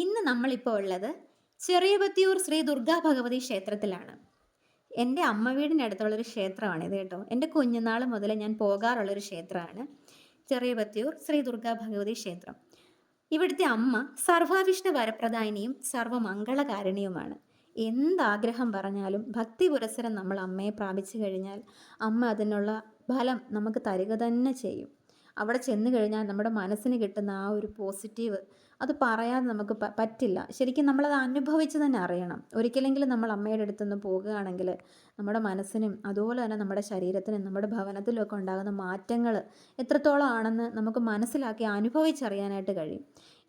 ഇന്ന് നമ്മളിപ്പോൾ ഉള്ളത് ചെറിയപത്തിയൂർ ശ്രീ ദുർഗാ ഭഗവതി ക്ഷേത്രത്തിലാണ്. എന്റെ അമ്മ വീടിനടുത്തുള്ളൊരു ക്ഷേത്രമാണ് ഇത് കേട്ടോ. എന്റെ കുഞ്ഞുനാൾ മുതൽ ഞാൻ പോകാറുള്ളൊരു ക്ഷേത്രമാണ് ചെറിയപത്തിയൂർ ശ്രീ ദുർഗാ ഭഗവതി ക്ഷേത്രം. ഇവിടുത്തെ അമ്മ സർവാവിഷ്ണു വരപ്രദായിനിയും സർവമംഗളകാരിണിയുമാണ്. എന്താഗ്രഹം പറഞ്ഞാലും ഭക്തി പുരസരം നമ്മൾ അമ്മയെ പ്രാപിച്ചു കഴിഞ്ഞാൽ അമ്മ അതിനുള്ള ഫലം നമുക്ക് തരിക തന്നെ ചെയ്യും. അവിടെ ചെന്ന് കഴിഞ്ഞാൽ നമ്മുടെ മനസ്സിന് കിട്ടുന്ന ആ ഒരു പോസിറ്റീവ് അത് പറയാതെ നമുക്ക് പറ്റില്ല. ശരിക്കും നമ്മളത് അനുഭവിച്ച് തന്നെ അറിയണം. ഒരിക്കലെങ്കിലും നമ്മൾ അമ്മയുടെ അടുത്തുനിന്ന് പോകുകയാണെങ്കിൽ നമ്മുടെ മനസ്സിനും അതുപോലെ തന്നെ നമ്മുടെ ശരീരത്തിനും നമ്മുടെ ഭവനത്തിലും ഒക്കെ ഉണ്ടാകുന്ന മാറ്റങ്ങൾ എത്രത്തോളം ആണെന്ന് നമുക്ക് മനസ്സിലാക്കി അനുഭവിച്ചറിയാനായിട്ട് കഴിയും.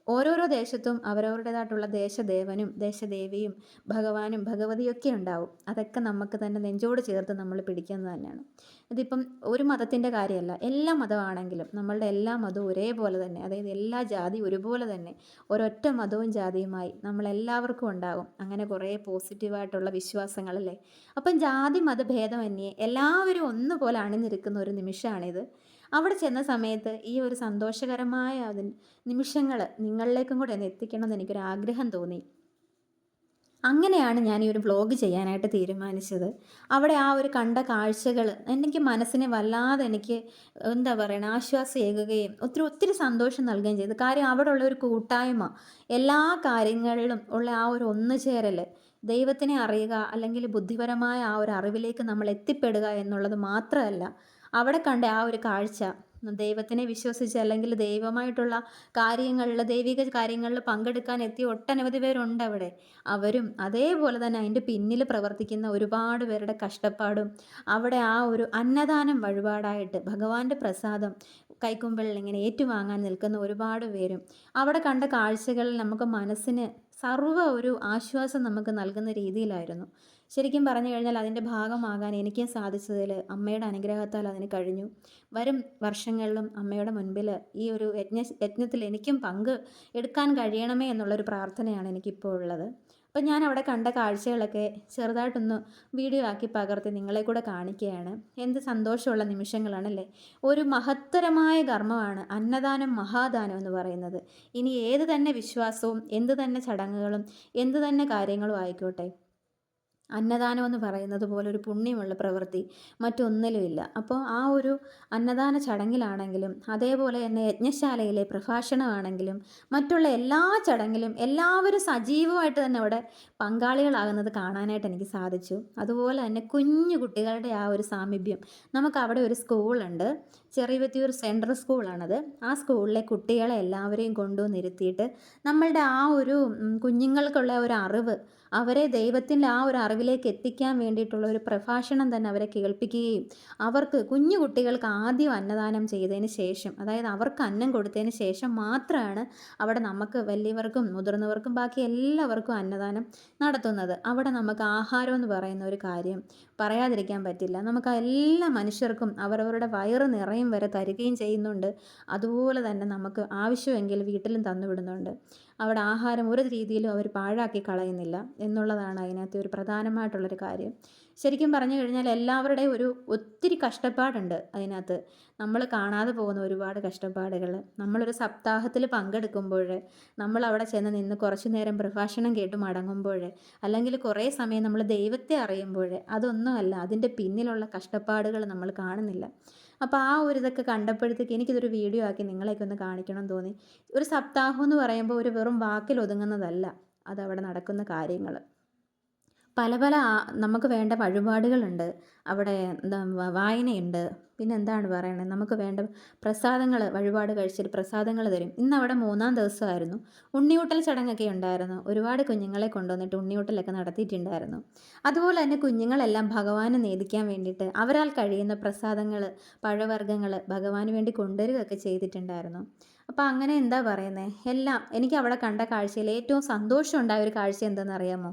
ഓരോരോ ദേശത്തും അവരവരുടേതായിട്ടുള്ള ദേശദേവനും ദേശദേവിയും ഭഗവാനും ഭഗവതിയൊക്കെ ഉണ്ടാവും. അതൊക്കെ നമുക്ക് തന്നെ നെഞ്ചോട് ചേർത്ത് നമ്മൾ പിടിക്കുന്നത് തന്നെയാണ്. ഇതിപ്പം ഒരു മതത്തിന്റെ കാര്യമല്ല എല്ലാ മതമാണെങ്കിലും നമ്മളുടെ എല്ലാ മതവും ഒരേപോലെ തന്നെ അതായത് എല്ലാ ജാതി ഒരുപോലെ തന്നെ ഒരൊറ്റ മതവും ജാതിയുമായി നമ്മളെല്ലാവർക്കും ഉണ്ടാകും. അങ്ങനെ കുറേ പോസിറ്റീവായിട്ടുള്ള വിശ്വാസങ്ങളല്ലേ? അപ്പം ജാതി മതഭേദമന്യേ എല്ലാവരും ഒന്നുപോലെ അണിനിരക്കുന്ന ഒരു നിമിഷമാണിത്. അവിടെ ചെന്ന സമയത്ത് ഈ ഒരു സന്തോഷകരമായ നിമിഷങ്ങൾ നിങ്ങളിലേക്കും കൂടെ ഒന്ന് എത്തിക്കണമെന്ന് എനിക്കൊരു ആഗ്രഹം തോന്നി. അങ്ങനെയാണ് ഞാൻ ഈ ഒരു വ്ലോഗ് ചെയ്യാനായിട്ട് തീരുമാനിച്ചത്. അവിടെ ആ ഒരു കണ്ട കാഴ്ചകൾ എനിക്ക് മനസ്സിനെ വല്ലാതെ എനിക്ക് എന്താ പറയണ ആശ്വാസമേകുകയും ഒത്തിരി ഒത്തിരി സന്തോഷം നൽകുകയും ചെയ്തു. കാര്യം അവിടെ ഉള്ള ഒരു കൂട്ടായ്മ എല്ലാ കാര്യങ്ങളിലും ഉള്ള ആ ഒരു ഒന്നുചേരൽ ദൈവത്തിനെ അറിയുക അല്ലെങ്കിൽ ബുദ്ധിപരമായ ആ ഒരു അറിവിലേക്ക് നമ്മൾ എത്തിപ്പെടുക എന്നുള്ളത് മാത്രമല്ല അവിടെ കണ്ട ആ ഒരു കാഴ്ച. ദൈവത്തിനെ വിശ്വസിച്ച് അല്ലെങ്കിൽ ദൈവമായിട്ടുള്ള കാര്യങ്ങളിൽ ദൈവിക കാര്യങ്ങളിൽ പങ്കെടുക്കാൻ എത്തിയ ഒട്ടനവധി പേരുണ്ട് അവിടെ. അവരും അതേപോലെ തന്നെ അതിന്റെ പിന്നിൽ പ്രവർത്തിക്കുന്ന ഒരുപാട് പേരുടെ കഷ്ടപ്പാടും അവിടെ ആ ഒരു അന്നദാനം വഴിപാടായിട്ട് ഭഗവാന്റെ പ്രസാദം കൈക്കുമ്പിളിൽ ഇങ്ങനെ ഏറ്റുവാങ്ങാൻ നിൽക്കുന്ന ഒരുപാട് പേരും. അവിടെ കണ്ട കാഴ്ചകളിൽ നമുക്ക് മനസ്സിന് സർവ ഒരു ആശ്വാസം നമുക്ക് നൽകുന്ന രീതിയിലായിരുന്നു. ശരിക്കും പറഞ്ഞു കഴിഞ്ഞാൽ അതിന്റെ ഭാഗമാകാൻ എനിക്കും സാധിച്ചതിൽ അമ്മയുടെ അനുഗ്രഹത്താൽ അതിന് കഴിഞ്ഞു. വരും വർഷങ്ങളിലും അമ്മയുടെ മുൻപിൽ ഈ ഒരു യജ്ഞ യജ്ഞത്തിൽ എനിക്കും പങ്ക് എടുക്കാൻ കഴിയണമേ എന്നുള്ളൊരു പ്രാർത്ഥനയാണ് എനിക്കിപ്പോൾ ഉള്ളത്. അപ്പം ഞാൻ അവിടെ കണ്ട കാഴ്ചകളൊക്കെ ചെറുതായിട്ടൊന്ന് വീഡിയോ ആക്കി പകർത്തി നിങ്ങളെ കൂടെ കാണിക്കുകയാണ്. എന്ത് സന്തോഷമുള്ള നിമിഷങ്ങളാണല്ലേ? ഒരു മഹത്തരമായ കർമ്മമാണ് അന്നദാനം മഹാദാനം എന്ന് പറയുന്നത്. ഇനി ഏത് തന്നെ വിശ്വാസവും എന്ത് തന്നെ ചടങ്ങുകളും എന്ത് തന്നെ കാര്യങ്ങളും ആയിക്കോട്ടെ. അന്നദാനം എന്ന് പറയുന്നത് പോലെ ഒരു പുണ്യമുള്ള പ്രവൃത്തി മറ്റൊന്നിലുമില്ല. അപ്പോൾ ആ ഒരു അന്നദാന ചടങ്ങിലാണെങ്കിലും അതേപോലെ തന്നെ യജ്ഞശാലയിലെ പ്രഭാഷണമാണെങ്കിലും മറ്റുള്ള എല്ലാ ചടങ്ങിലും എല്ലാവരും സജീവമായിട്ട് തന്നെ അവിടെ പങ്കാളികളാകുന്നത് കാണാനായിട്ട് എനിക്ക് സാധിച്ചു. അതുപോലെ തന്നെ കുഞ്ഞു കുട്ടികളുടെ ആ ഒരു സാമീപ്യം. നമുക്ക് അവിടെ ഒരു സ്കൂളുണ്ട്. ചെറിയവത്തിയൂർ സെൻട്രൽ സ്കൂളാണത്. ആ സ്കൂളിലെ കുട്ടികളെ എല്ലാവരെയും കൊണ്ടുവന്നിരുത്തിയിട്ട് നമ്മളുടെ ആ ഒരു കുഞ്ഞുങ്ങൾക്കുള്ള ഒരു അറിവ് അവരെ ദൈവത്തിന്റെ ആ ഒരു അറിവിലേക്ക് എത്തിക്കാൻ വേണ്ടിയിട്ടുള്ള ഒരു പ്രഭാഷണം തന്നെ അവരെ കേൾപ്പിക്കുകയും അവർക്ക് കുഞ്ഞു കുട്ടികൾക്ക് ആദ്യം അന്നദാനം ചെയ്തതിന് ശേഷം അതായത് അവർക്ക് അന്നം കൊടുത്തതിന് ശേഷം മാത്രമാണ് അവിടെ നമുക്ക് വലിയവർക്കും മുതിർന്നവർക്കും ബാക്കി എല്ലാവർക്കും അന്നദാനം നടത്തുന്നത്. അവിടെ നമുക്ക് ആഹാരം എന്ന് പറയുന്ന ഒരു കാര്യം പറയാതിരിക്കാൻ പറ്റില്ല. നമുക്ക് എല്ലാ മനുഷ്യർക്കും അവരവരുടെ വയറ് നിറയും വരെ തരികയും ചെയ്യുന്നുണ്ട്. അതുപോലെ തന്നെ നമുക്ക് ആവശ്യമെങ്കിൽ വീട്ടിലും തന്നുവിടുന്നുണ്ട്. അവിടെ ആഹാരം ഒരു രീതിയിലും അവർ പാഴാക്കി കളയുന്നില്ല എന്നുള്ളതാണ് അതിനകത്ത് ഒരു പ്രധാനമായിട്ടുള്ളൊരു കാര്യം. ശരിക്കും പറഞ്ഞു കഴിഞ്ഞാൽ എല്ലാവരുടെയും ഒരു ഒത്തിരി കഷ്ടപ്പാടുണ്ട് അതിനകത്ത്. നമ്മൾ കാണാതെ പോകുന്ന ഒരുപാട് കഷ്ടപ്പാടുകൾ. നമ്മളൊരു സപ്താഹത്തിൽ പങ്കെടുക്കുമ്പോൾ നമ്മൾ അവിടെ ചെന്ന് നിന്ന് കുറച്ചു നേരം പ്രഭാഷണം കേട്ട് മടങ്ങുമ്പോൾ അല്ലെങ്കിൽ കുറേ സമയം നമ്മൾ ദൈവത്തെ അറിയുമ്പോൾ അതൊന്നുമല്ല അതിന്റെ പിന്നിലുള്ള കഷ്ടപ്പാടുകൾ നമ്മൾ കാണുന്നില്ല. അപ്പോൾ ആ ഒരു ഇതൊക്കെ കണ്ടപ്പോഴത്തേക്ക് എനിക്കിതൊരു വീഡിയോ ആക്കി നിങ്ങളെയൊക്കെ ഒന്ന് കാണിക്കണം എന്ന് തോന്നി. ഒരു സപ്താഹം എന്ന് പറയുമ്പോൾ ഒരു വെറും വാക്കിൽ ഒതുങ്ങുന്നതല്ല അതവിടെ നടക്കുന്ന കാര്യങ്ങൾ പല പല നമുക്ക് വേണ്ട വഴിപാടുകളുണ്ട്. അവിടെ എന്താ വായനയുണ്ട്. പിന്നെ എന്താണ് പറയണത് നമുക്ക് വേണ്ട പ്രസാദങ്ങൾ വഴിപാട് കഴിച്ചിട്ട് പ്രസാദങ്ങൾ തരും. ഇന്ന് അവിടെ മൂന്നാം ദിവസമായിരുന്നു. ഉണ്ണിയൂട്ടൽ ചടങ്ങൊക്കെ ഉണ്ടായിരുന്നു. ഒരുപാട് കുഞ്ഞുങ്ങളെ കൊണ്ടുവന്നിട്ട് ഉണ്ണിയൂട്ടലൊക്കെ നടത്തിയിട്ടുണ്ടായിരുന്നു. അതുപോലെ തന്നെ കുഞ്ഞുങ്ങളെല്ലാം ഭഗവാനെ നേദിക്കാൻ വേണ്ടിയിട്ട് അവരാൽ കഴിയുന്ന പ്രസാദങ്ങൾ പഴവർഗങ്ങൾ ഭഗവാന് വേണ്ടി കൊണ്ടുവരികയൊക്കെ ചെയ്തിട്ടുണ്ടായിരുന്നു. അപ്പോൾ അങ്ങനെ എന്താ പറയുന്നത് എല്ലാം എനിക്ക് അവിടെ കണ്ട കാഴ്ചയിൽ ഏറ്റവും സന്തോഷമുണ്ടായ ഒരു കാഴ്ച എന്താണെന്ന് അറിയാമോ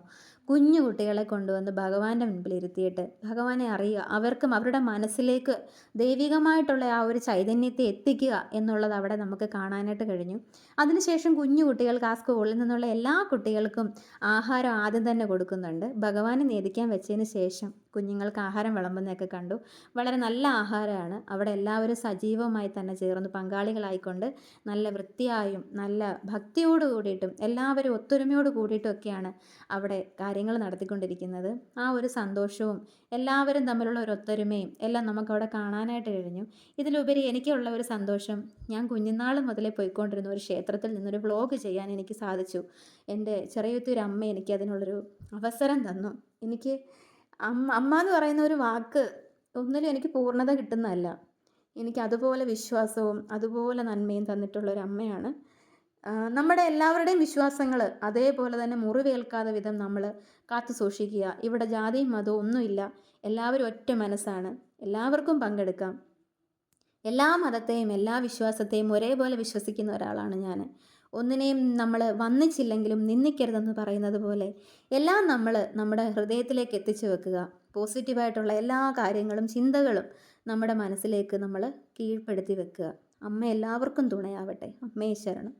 കുഞ്ഞു കുട്ടികളെ കൊണ്ടുവന്ന് ഭഗവാന്റെ മുൻപിൽ ഇരുത്തിയിട്ട് ഭഗവാനെ അറിയുക. അവർക്കും അവരുടെ മനസ്സിലേക്ക് ദൈവികമായിട്ടുള്ള ആ ഒരു ചൈതന്യത്തെ എത്തിക്കുക എന്നുള്ളത് അവിടെ നമുക്ക് കാണാനായിട്ട് കഴിഞ്ഞു. അതിനുശേഷം കുഞ്ഞു കുട്ടികൾക്ക് ആ സ്കൂളിൽ നിന്നുള്ള എല്ലാ കുട്ടികൾക്കും ആഹാരം ആദ്യം തന്നെ കൊടുക്കുന്നുണ്ട്. ഭഗവാനെ നേദിക്കാൻ വെച്ചതിന് ശേഷം കുഞ്ഞുങ്ങൾക്ക് ആഹാരം വിളമ്പുന്നതൊക്കെ കണ്ടു. വളരെ നല്ല ആഹാരമാണ്. അവിടെ എല്ലാവരും സജീവമായി തന്നെ ചേർന്ന്. പങ്കാളികളായിക്കൊണ്ട് നല്ല വൃത്തിയായും നല്ല ഭക്തിയോട് കൂടിയിട്ടും എല്ലാവരും ഒത്തൊരുമയോട് കൂടിയിട്ടുമൊക്കെയാണ് അവിടെ കാര്യങ്ങൾ നടത്തിക്കൊണ്ടിരിക്കുന്നത്. ആ ഒരു സന്തോഷവും എല്ലാവരും തമ്മിലുള്ള ഒരു ഒത്തൊരുമയും എല്ലാം നമുക്കവിടെ കാണാനായിട്ട് കഴിഞ്ഞു. ഇതിലുപരി എനിക്കുള്ള ഒരു സന്തോഷം ഞാൻ കുഞ്ഞുനാൾ മുതലേ പോയിക്കൊണ്ടിരുന്ന ഒരു ക്ഷേത്രത്തിൽ നിന്നൊരു വ്ളോഗ് ചെയ്യാൻ എനിക്ക് സാധിച്ചു. എന്റെ ചെറിയത്തൊരു അമ്മ എനിക്ക് അതിനുള്ളൊരു അവസരം തന്നു. എനിക്ക് അമ്മ അമ്മ എന്ന് പറയുന്ന ഒരു വാക്ക് ഒന്നിലും എനിക്ക് പൂർണത കിട്ടുന്നതല്ല. എനിക്ക് അതുപോലെ വിശ്വാസവും അതുപോലെ നന്മയും തന്നിട്ടുള്ള ഒരു അമ്മയാണ്. നമ്മുടെ എല്ലാവരുടെയും വിശ്വാസങ്ങൾ അതേപോലെ തന്നെ മുറിവേൽക്കാതെ വിധം നമ്മൾ കാത്തു സൂക്ഷിക്കുക. ഇവിടെ ജാതിയും മതവും ഒന്നുമില്ല. എല്ലാവരും ഒറ്റ മനസ്സാണ്. എല്ലാവർക്കും പങ്കെടുക്കാം. എല്ലാ മതത്തെയും എല്ലാ വിശ്വാസത്തെയും ഒരേപോലെ വിശ്വസിക്കുന്ന ഒരാളാണ് ഞാൻ ഒന്നിനെയും നമ്മൾ വന്നിച്ചില്ലെങ്കിലും നിന്ദിക്കരുതെന്ന് പറയുന്നത് പോലെ എല്ലാം നമ്മൾ നമ്മുടെ ഹൃദയത്തിലേക്ക് എത്തിച്ചു വെക്കുക. പോസിറ്റീവായിട്ടുള്ള എല്ലാ കാര്യങ്ങളും ചിന്തകളും നമ്മുടെ മനസ്സിലേക്ക് നമ്മൾ കീഴ്പ്പെടുത്തി വെക്കുക. അമ്മ എല്ലാവർക്കും തുണയാവട്ടെ. അമ്മയെ ശരണം.